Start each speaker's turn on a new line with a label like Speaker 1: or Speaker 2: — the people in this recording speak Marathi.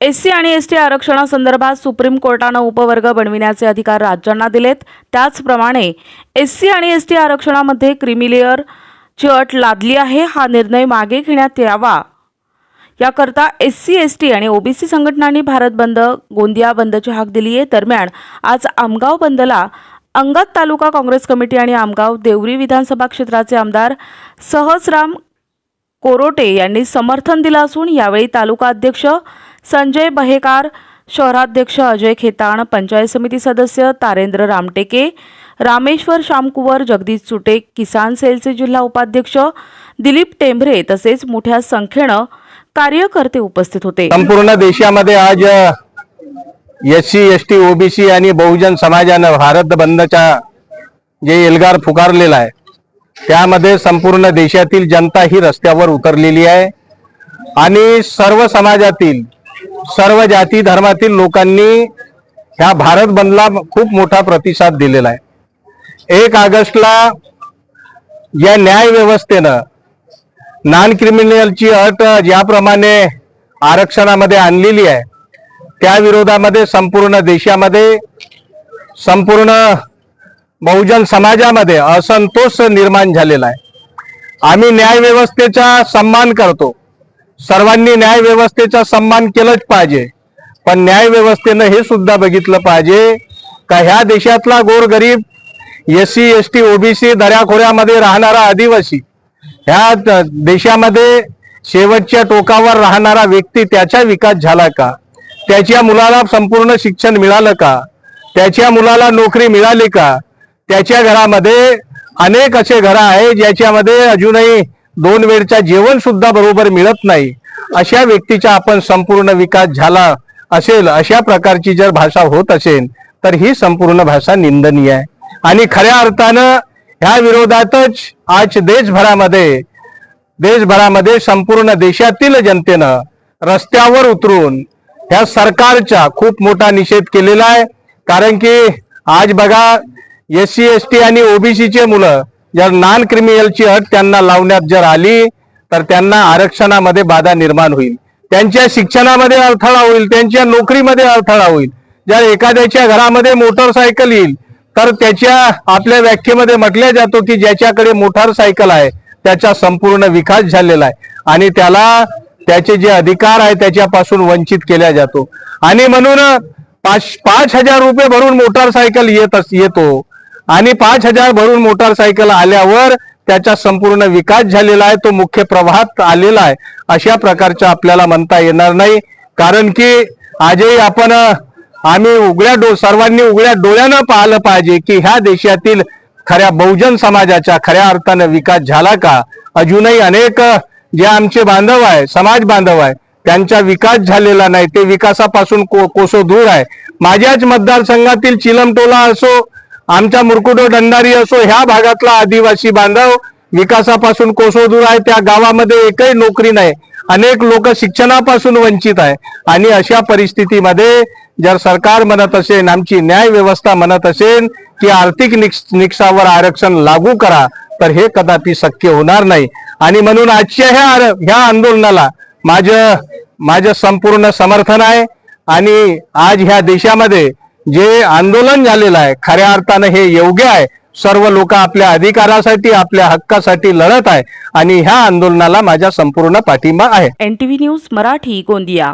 Speaker 1: एस सी आणि एस टी आरक्षणासंदर्भात सुप्रीम कोर्टानं उपवर्ग बनविण्याचे अधिकार राज्यांना दिलेत. त्याचप्रमाणे एस सी आणि एस टी आरक्षणामध्ये क्रिमिलेअरची अट लादली आहे हा निर्णय मागे घेण्यात यावा. याकरता एस सी एस टी आणि ओबीसी संघटनांनी भारत बंद गोंदिया बंदची हाक दिली आहे दरम्यान आज आमगाव बंदला अंगद तालुका काँग्रेस कमिटी आणि आमगाव देवरी विधानसभा क्षेत्राचे आमदार सहसराम कोरोटे यांनी समर्थन दिलं असून यावेळी तालुका अध्यक्ष संजय बहेकार शहराध्यक्ष अजय खेताण पंचायत समिती सदस्य तारेंद्र रामटेके रामेश्वर शामकुवर जगदीश चुटे किसान सेलचे जिल्हा उपाध्यक्ष दिलीप टेंभरे तसेच मोठ्या संख्येनं कार्यकर्ते उपस्थित होते.
Speaker 2: संपूर्ण देशामध्ये आज S C S T OBC आणि बहुजन समाजानं भारत बंदचा जे एल्गार पुकारलेला आहे त्यामध्ये संपूर्ण देशातील जनता ही रस्त्यावर उतरलेली आहे. आणि सर्व समाजातील सर्व जाती धर्मातील लोकांनी ह्या भारत बंदला खूप मोठा प्रतिसाद दिलेला आहे. एक ऑगस्टला या न्याय व्यवस्थेनं नॉन क्रिमिनलची अट ज्याप्रमाणे आरक्षणामध्ये आणलेली आहे त्या विरोधामध्ये संपूर्ण देशामध्ये संपूर्ण बहुजन समाजामध्ये असंतोष निर्माण झालेला आहे. आम्ही न्यायव्यवस्थेचा सन्मान करतो. सर्वांनी न्याय व्यवस्थेचा सन्मान केलंच पाहिजे. पण न्याय व्यवस्थेनं हे सुद्धा बघितलं पाहिजे का ह्या देशातला गोरगरीब S C S T OBC दऱ्याखोऱ्यामध्ये राहणारा आदिवासी ह्या देशामध्ये शेवटच्या टोकावर राहणारा व्यक्ती त्याचा विकास झाला का? त्याच्या मुलाला संपूर्ण शिक्षण मिळालं का? त्याच्या मुलाला नोकरी मिळाली का? त्याच्या घरामध्ये अनेक असे घर आहे ज्याच्यामध्ये अजूनही दोन वेळच्या जेवण सुद्धा बरोबर मिळत नाही. अशा व्यक्तीचा आपण संपूर्ण विकास झाला असेल अशा प्रकारची जर भाषा होत असेल तर ही संपूर्ण भाषा निंदनीय आहे. आणि खऱ्या अर्थानं ह्या विरोधातच आज देशभरामध्ये देशभरामध्ये संपूर्ण देशातील जनतेनं रस्त्यावर उतरून ह्या सरकारचा खूप मोठा निषेध केलेला आहे. कारण की आज बघा एस सी एस टी आणि ओबीसीचे मुलं जर नॉन क्रिमिनलची अट त्यांना लावण्यात जर आली तर त्यांना आरक्षणामध्ये बाधा निर्माण होईल. त्यांच्या शिक्षणामध्ये अडथळा होईल त्यांच्या नोकरीमध्ये अडथळा होईल. जर एखाद्याच्या घरामध्ये मोटरसायकल येईल तर त्याच्या आपल्या व्याख्येमध्ये म्हटल्या जातो की ज्याच्याकडे मोटारसायकल आहे त्याचा संपूर्ण विकास झालेला आहे. आणि त्याला त्याचे जे अधिकार आहे त्याच्यापासून वंचित केला जातो. आणि म्हणून पाच पाच हजार रुपये भरून मोटारसायकल येत येतो. आणि पाच हजार भरून मोटारसायकल आल्यावर त्याचा संपूर्ण विकास झालेला आहे तो मुख्य प्रवाहात आलेला आहे. अशा प्रकारचा आपल्याला म्हणता येणार नाही. कारण की आजही आपण आम्ही उघड्या डो सर्वांनी उघड्या डोळ्यानं पाहिलं पाहिजे की ह्या देशातील खऱ्या बहुजन समाजाचा खऱ्या अर्थानं विकास झाला का? अजूनही अनेक जे आमचे बांधव आहे समाज बांधव आहे त्यांचा विकास झालेला नाही. ते विकासापासून को कोसो दूर आहे. माझ्याच मतदारसंघातील चिलमटोला असो आमच्या मुरकुडो दंडारी असो ह्या भागातला आदिवासी बांधव विकासापासून कोसो दूर आहे. त्या गावामध्ये एकही नोकरी नाही. अनेक लोक शिक्षणापासून वंचित आहे. आणि अशा परिस्थितीमध्ये जर सरकार म्हणत असेल आमची न्याय व्यवस्था म्हणत असेल की आर्थिक निकषावर आरक्षण लागू करा तर हे कदापि शक्य होणार नाही. आणि म्हणून आजच्या ह्या आर- ह्या आंदोलनाला माझं माझं संपूर्ण समर्थन आहे. आणि आज ह्या देशामध्ये जे आंदोलन झालेलं आहे खऱ्या अर्थानं हे योग्य आहे. सर्व लोक आपल्या अधिकारासाठी आपल्या हक्कासाठी लढत आहे आणि ह्या आंदोलनाला माझ्या संपूर्ण पाठिंबा आहे.
Speaker 1: NTV news Marathi Gondia.